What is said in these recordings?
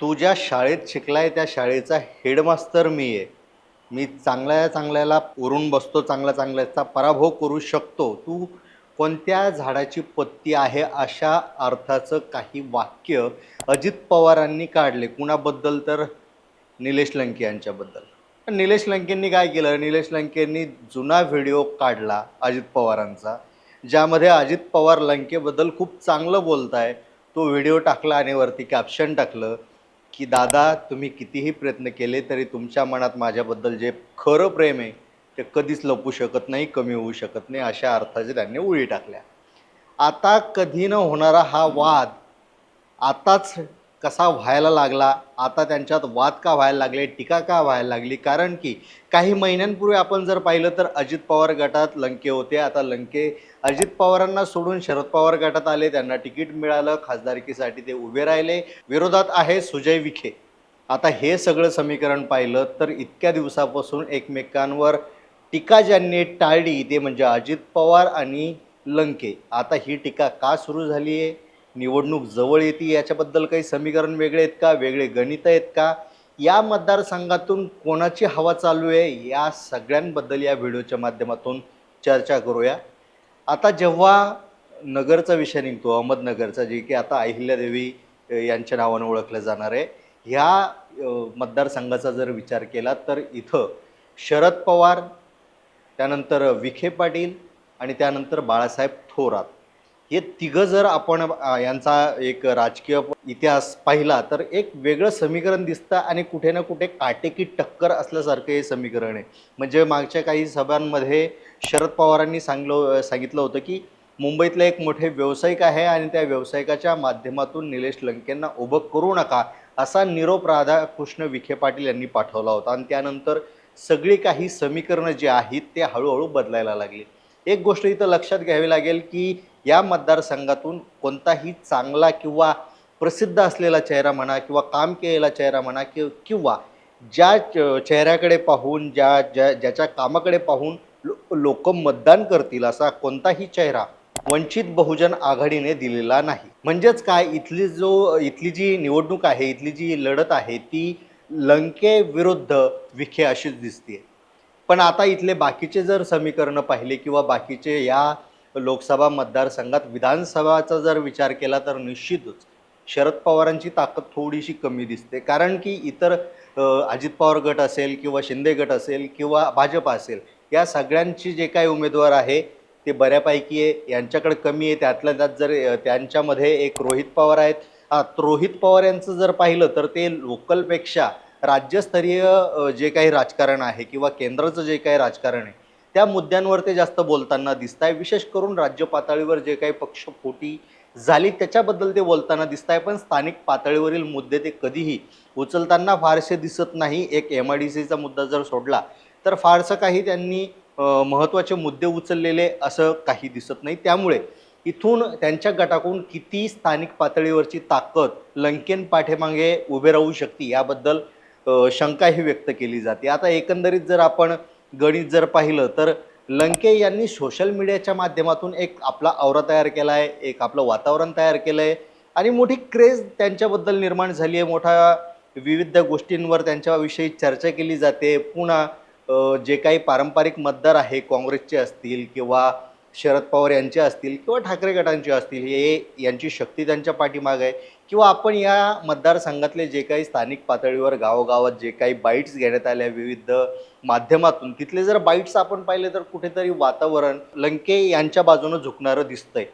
तू ज्या शाळेत शिकलाय त्या शाळेचा हेडमास्तर मी आहे. मी चांगल्या चांगल्याला उरून बसतो चांगल्या चांगल्याचा पराभव करू शकतो. तू कोणत्या झाडाची पत्ती आहे अशा अर्थाचं काही वाक्य अजित पवारांनी काढले? कुणाबद्दल तर? निलेश लंके यांच्याबद्दल. निलेश लंकेंनी काय केलं? निलेश लंकेंनी जुना व्हिडिओ काढला अजित पवारांचा ज्यामध्ये अजित पवार लंकेबद्दल खूप चांगलं बोलताय. तो व्हिडिओ टाकला आणि वरती कॅप्शन टाकलं. की दादा तुम्ही कितीही प्रयत्न केले तरी तुमच्या मनात माझ्याबद्दल जे खरं प्रेम आहे ते कधीच लपू शकत नाही कमी होऊ शकत नाही अशा अर्थाचे त्यांनी उडी टाकल्या. आता कधी न होणारा हा वाद आताच कसा व्हायला लागला आता त्यांच्यात वाद का व्हायला लागले टीका का व्हायला लागली? कारण की काही महिन्यांपूर्वी आपण जर पाहिलं तर अजित पवार गटात लंके होते. आता लंके अजित पवारांना सोडून शरद पवार गटात आले. त्यांना तिकीट मिळालं. खासदारकीसाठी ते उभे राहिले. विरोधात आहे सुजय विखे. आता हे सगळं समीकरण पाहिलं तर इतक्या दिवसापासून एकमेकांवर टीका ज्यांनी टाळली ते म्हणजे अजित पवार आणि लंके. आता ही टीका का सुरू झाली आहे निवडणूक जवळ येते याच्याबद्दल काही समीकरण वेगळे आहेत का? वेगळे गणित आहेत का? या मतदारसंघातून कोणाची हवा चालू आहे? या सगळ्यांबद्दल या व्हिडिओच्या माध्यमातून चर्चा करूया. आता जेव्हा नगरचा विषय निघतो अहमदनगरचा जे की आता अहिल्यादेवी यांच्या नावानं ओळखलं जाणार आहे. ह्या मतदारसंघाचा जर विचार केला तर इथं शरद पवार त्यानंतर विखे पाटील आणि त्यानंतर बाळासाहेब थोरात. हे तिघं जर आपण यांचा एक राजकीय इतिहास पाहिला तर एक वेगळं समीकरण दिसतं आणि कुठे ना कुठे काटेकी टक्कर असल्यासारखं हे समीकरण आहे. म्हणजे मागच्या काही सभांमध्ये शरद पवारांनी सांगलं सांगितलं होतं की मुंबईतले एक मोठे व्यावसायिक आहे आणि त्या व्यावसायिकाच्या माध्यमातून निलेश लंकेंना उभं करू नका असा निरोप राधाकृष्ण विखे पाटील यांनी पाठवला होता. आणि त्यानंतर सगळी काही समीकरणं जी आहेत ते हळूहळू बदलायला लागली. एक गोष्ट इथं लक्षात घ्यावी लागेल की या मतदारसंघातून कोणताही चांगला किंवा प्रसिद्ध असलेला चेहरा म्हणा किंवा काम केलेला चेहरा म्हणा कि किंवा ज्या च- चेहऱ्याकडे पाहून ज्या ज्या ज्याच्या कामाकडे पाहून लो लोक मतदान करतील असा कोणताही चेहरा वंचित बहुजन आघाडीने दिलेला नाही. म्हणजेच काय? इथली जो इथली जी निवडणूक आहे इथली जी लढत आहे ती लंके विरुद्ध विखे अशीच दिसते पण आता इथले बाकीचे जर समीकरणं पाहिले किंवा बाकीचे या लोकसभा मतदारसंघात विधानसभाचा जर विचार केला तर निश्चितच शरद पवारांची ताकद थोडीशी कमी दिसते. कारण की इतर अजित पवार गट असेल किंवा शिंदे गट असेल किंवा भाजप असेल या सगळ्यांची जे काही उमेदवार आहे ते बऱ्यापैकी आहे. यांच्याकडे कमी आहे. त्यातल्या त्यात जर त्यांच्यामध्ये एक रोहित पवार आहेत. हा, रोहित पवार यांचं जर पाहिलं तर ते लोकलपेक्षा राज्यस्तरीय जे काही राजकारण आहे किंवा केंद्राचं जे काही राजकारण आहे त्या मुद्द्यांवर ते जास्त बोलताना दिसत आहे विशेष करून राज्य पातळीवर जे काही पक्षफोटी झाली त्याच्याबद्दल ते बोलताना दिसत आहे पण स्थानिक पातळीवरील मुद्दे ते कधीही उचलताना फारसे दिसत नाही. एक एम आय डी सीचा मुद्दा जर सोडला तर फारसं काही त्यांनी महत्त्वाचे मुद्दे उचललेले असं काही दिसत नाही. त्यामुळे इथून त्यांच्या गटाकडून किती स्थानिक पातळीवरची ताकद लंकेन पाठीमागे उभे राहू शकते याबद्दल शंका शंकाही व्यक्त केली जाते. आता एकंदरीत जर आपण गणित जर पाहिलं तर लंके यांनी सोशल मीडियाच्या माध्यमातून एक आपला आवरा तयार केला आहे एक आपलं वातावरण तयार केलं आहे आणि मोठी क्रेज त्यांच्याबद्दल निर्माण झाली आहे मोठा विविध गोष्टींवर त्यांच्याविषयी चर्चा केली जाते. पुन्हा जे काही पारंपरिक मतदार आहे काँग्रेसचे असतील किंवा शरद पवार यांचे असतील किंवा ठाकरे गटांचे असतील हे यांची शक्ती त्यांच्या पाठीमागे आहे. किंवा आपण या मतदारसंघातले जे काही स्थानिक पातळीवर गावोगावात जे काही बाईट्स घेण्यात आल्या विविध माध्यमातून तिथले जर बाईट्स आपण पाहिले तर कुठेतरी वातावरण लंके यांच्या बाजूनं झुकणारं दिसतंय.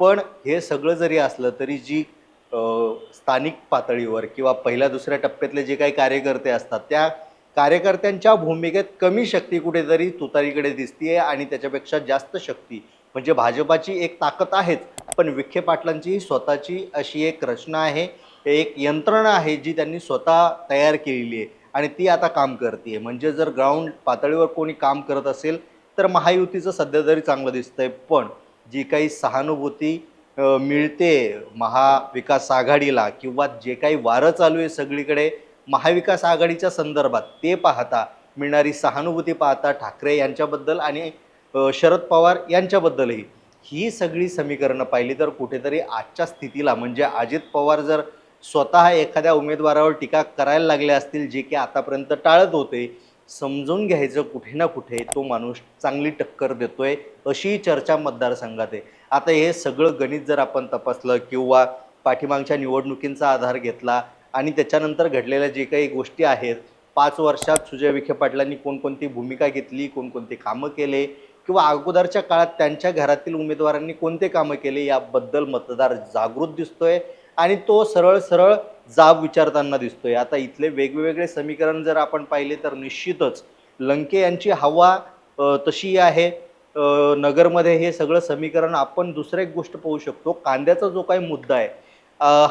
पण हे सगळं जरी असलं तरी जी स्थानिक पातळीवर किंवा पहिल्या दुसऱ्या टप्प्यातले जे काही कार्यकर्ते असतात त्या कार्यकर्त्यांच्या भूमिकेत कमी शक्ती कुठेतरी तुतारीकडे दिसतीये आणि त्याच्यापेक्षा जास्त शक्ती म्हणजे भाजपाची एक ताकद आहेच पण विखे पाटलांची स्वतःची अशी एक रचना आहे एक यंत्रणा आहे जी त्यांनी स्वतः तयार केलेली आहे आणि ती आता काम करते म्हणजे जर ग्राउंड पातळीवर कोणी काम करत असेल तर महायुतीचं सध्या तरी चांगलं दिसतंय. पण जी काही सहानुभूती मिळते महाविकास आघाडीला किंवा जे काही वारं चालू आहे सगळीकडे महाविकास आघाडीच्या संदर्भात ते पाहता मिळणारी सहानुभूती पाहता ठाकरे यांच्याबद्दल आणि शरद पवार यांच्याबद्दलही. ही सगळी समीकरणं पाहिली तर कुठेतरी आजच्या स्थितीला म्हणजे अजित पवार जर स्वतः एखाद्या उमेदवारावर टीका करायला लागले असतील जे की आतापर्यंत टाळत होते समजून घ्यायचं कुठे ना कुठे तो माणूस चांगली टक्कर देतोय अशी चर्चा मतदारसंघात आहे. आता हे सगळं गणित जर आपण तपासलं किंवा पाठीमागच्या निवडणुकींचा आधार घेतला आणि त्याच्यानंतर घडलेल्या जे काही गोष्टी आहेत पाच वर्षात सुजय विखे पाटलांनी कोणकोणती भूमिका घेतली कोणकोणती कामं केले किंवा अगोदरच्या काळात त्यांच्या घरातील उमेदवारांनी कोणते कामं केले याबद्दल मतदार जागृत दिसतोय आणि तो सरळ सरळ जाब विचारताना दिसतोय. आता इथले वेगवेगळे समीकरण जर आपण पाहिले तर निश्चितच लंके यांची हवा तशी आहे. नगरमध्ये हे सगळं समीकरण आपण दुसरं एक गोष्ट पाहू शकतो. कांद्याचा जो काही मुद्दा आहे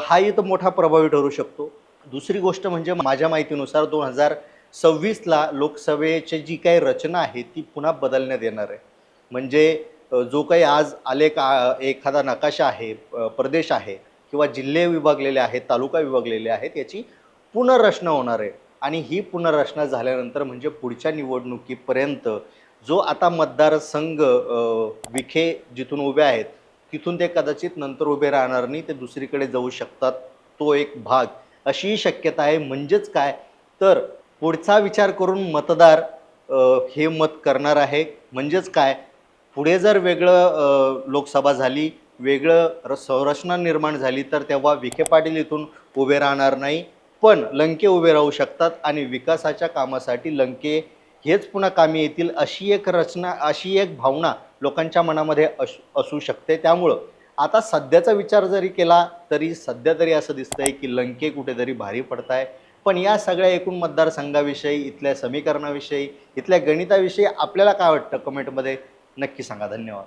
हा इथं मोठा प्रभावी ठरू शकतो. दुसरी गोष्ट म्हणजे माझ्या माहितीनुसार दोन हजार सव्वीसला लोकसभेची जी काही रचना आहे ती पुन्हा बदलण्यात येणार आहे. म्हणजे जो काही आज आलेख एखादा नकाशा आहे प्रदेश आहे किंवा जिल्हे विभागलेले आहेत तालुका विभागलेले आहेत याची पुनर्रचना होणार आहे. आणि ही पुनर्रचना झाल्यानंतर म्हणजे पुढच्या निवडणुकीपर्यंत जो आता मतदारसंघ विखे जिथून उभे आहेत तिथून ते कदाचित नंतर उभे राहणार नाही ते दुसरीकडे जाऊ शकतात तो एक भाग. अशीही शक्यता आहे. म्हणजेच काय? तर पुढचा विचार करून मतदार हे मत करणार आहे. म्हणजेच काय? पुढे जर वेगळं लोकसभा झाली वेगळं र- संरचना निर्माण झाली तर तेव्हा विखे पाटील इथून उभे राहणार नाही. पण लंके उभे राहू शकतात आणि विकासाच्या कामासाठी लंके हेच पुन्हा कामी येतील अशी एक रचना अशी एक भावना लोकांच्या मनामध्ये अस असू शकते. त्यामुळं आता सध्याचा विचार जरी केला तरी सध्या तरी असं दिसतंय की लंके कुठेतरी भारी पडत आहे पण या सगळ्या एकूण मतदारसंघाविषयी इथल्या समीकरणाविषयी इथल्या गणिताविषयी आपल्याला काय वाटतं? कमेंटमध्ये नक्की सांगा. धन्यवाद.